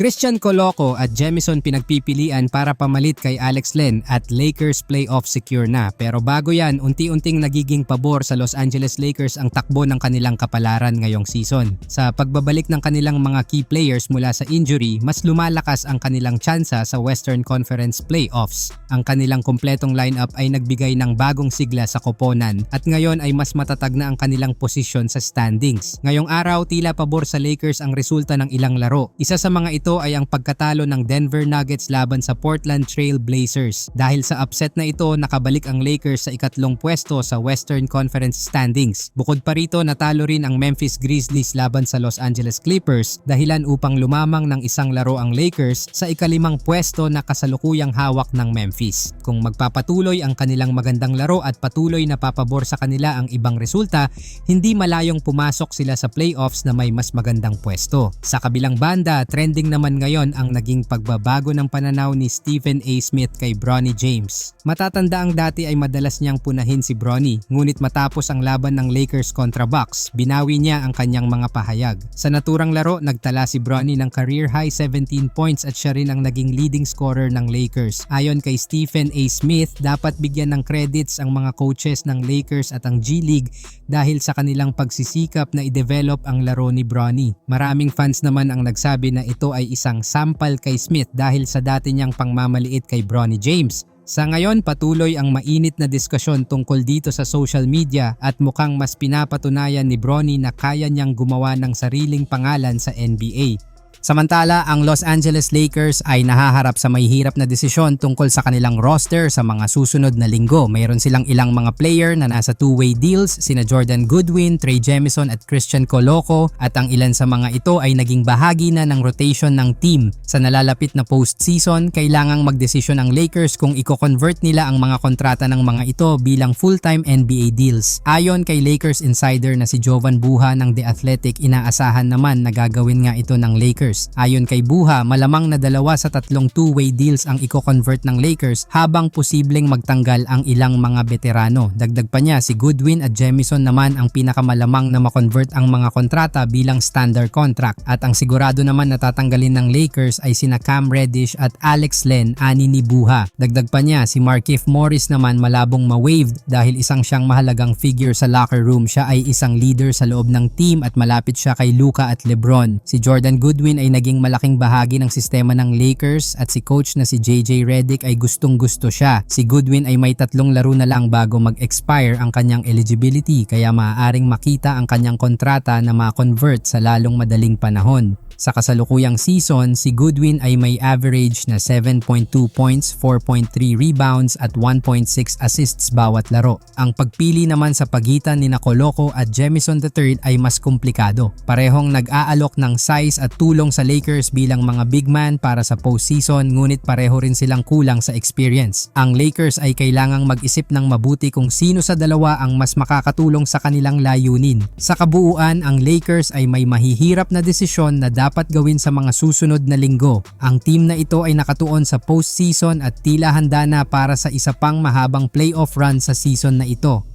Christian Coloco at Jemison pinagpipilian para pamalit kay Alex Len at Lakers playoff secure na. Pero bago yan, unti-unting nagiging pabor sa Los Angeles Lakers ang takbo ng kanilang kapalaran ngayong season. Sa pagbabalik ng kanilang mga key players mula sa injury, mas lumalakas ang kanilang tsansa sa Western Conference playoffs. Ang kanilang kompletong lineup ay nagbigay ng bagong sigla sa koponan at ngayon ay mas matatag na ang kanilang posisyon sa standings. Ngayong araw, tila pabor sa Lakers ang resulta ng ilang laro. Isa sa mga ito ay ang pagkatalo ng Denver Nuggets laban sa Portland Trail Blazers. Dahil sa upset na ito, nakabalik ang Lakers sa ikatlong pwesto sa Western Conference standings. Bukod pa rito, natalo rin ang Memphis Grizzlies laban sa Los Angeles Clippers dahilan upang lumamang ng isang laro ang Lakers sa ikalimang pwesto na kasalukuyang hawak ng Memphis. Kung magpapatuloy ang kanilang magandang laro at patuloy na papabor sa kanila ang ibang resulta, hindi malayong pumasok sila sa playoffs na may mas magandang pwesto. Sa kabilang banda, trending naman ngayon ang naging pagbabago ng pananaw ni Stephen A. Smith kay Bronny James. Matatanda ang dati ay madalas niyang punahin si Bronny, ngunit matapos ang laban ng Lakers kontra Bucks, binawi niya ang kanyang mga pahayag. Sa naturang laro, nagtala si Bronny ng career high 17 points at siya rin ang naging leading scorer ng Lakers. Ayon kay Stephen A. Smith, dapat bigyan ng credits ang mga coaches ng Lakers at ang G League dahil sa kanilang pagsisikap na i-develop ang laro ni Bronny. Maraming fans naman ang nagsabi na ito ay isang sampal kay Smith dahil sa dati niyang pangmamaliit kay Bronny James. Sa ngayon, patuloy ang mainit na diskusyon tungkol dito sa social media at mukhang mas pinapatunayan ni Bronny na kaya niyang gumawa ng sariling pangalan sa NBA. Samantala, ang Los Angeles Lakers ay nahaharap sa may hirap na desisyon tungkol sa kanilang roster sa mga susunod na linggo. Mayroon silang ilang mga player na nasa two-way deals, sina Jordan Goodwin, Trey Jemison at Christian Coloco at ang ilan sa mga ito ay naging bahagi na ng rotation ng team. Sa nalalapit na postseason, kailangang magdesisyon ang Lakers kung i-convert nila ang mga kontrata ng mga ito bilang full-time NBA deals. Ayon kay Lakers insider na si Jovan Buha ng The Athletic, inaasahan naman na gagawin nga ito ng Lakers. Ayon kay Buha, malamang na dalawa sa tatlong two-way deals ang i-convert ng Lakers habang posibleng magtanggal ang ilang mga veterano. Dagdag pa niya, si Goodwin at Jemison naman ang pinakamalamang na makonvert ang mga kontrata bilang standard contract. At ang sigurado naman na tatanggalin ng Lakers ay sina Cam Reddish at Alex Len, ani ni Buha. Dagdag pa niya, si Markif Morris naman malabong ma-waived dahil isang siyang mahalagang figure sa locker room. Siya ay isang leader sa loob ng team at malapit siya kay Luka at Lebron. Si Jordan Goodwin ay naging malaking bahagi ng sistema ng Lakers at si coach na si JJ Redick ay gustong gusto siya. Si Goodwin ay may tatlong laro na lang bago mag-expire ang kanyang eligibility kaya maaaring makita ang kanyang kontrata na ma-convert sa lalong madaling panahon. Sa kasalukuyang season, si Goodwin ay may average na 7.2 points, 4.3 rebounds at 1.6 assists bawat laro. Ang pagpili naman sa pagitan ni Coloco at Jemison III ay mas komplikado. Parehong nag-aalok ng size at tulong sa Lakers bilang mga big man para sa postseason ngunit pareho rin silang kulang sa experience. Ang Lakers ay kailangang mag-isip ng mabuti kung sino sa dalawa ang mas makakatulong sa kanilang layunin. Sa kabuuan, ang Lakers ay may mahihirap na desisyon na dapat gawin sa mga susunod na linggo. Ang team na ito ay nakatuon sa postseason at tila handa na para sa isa pang mahabang playoff run sa season na ito.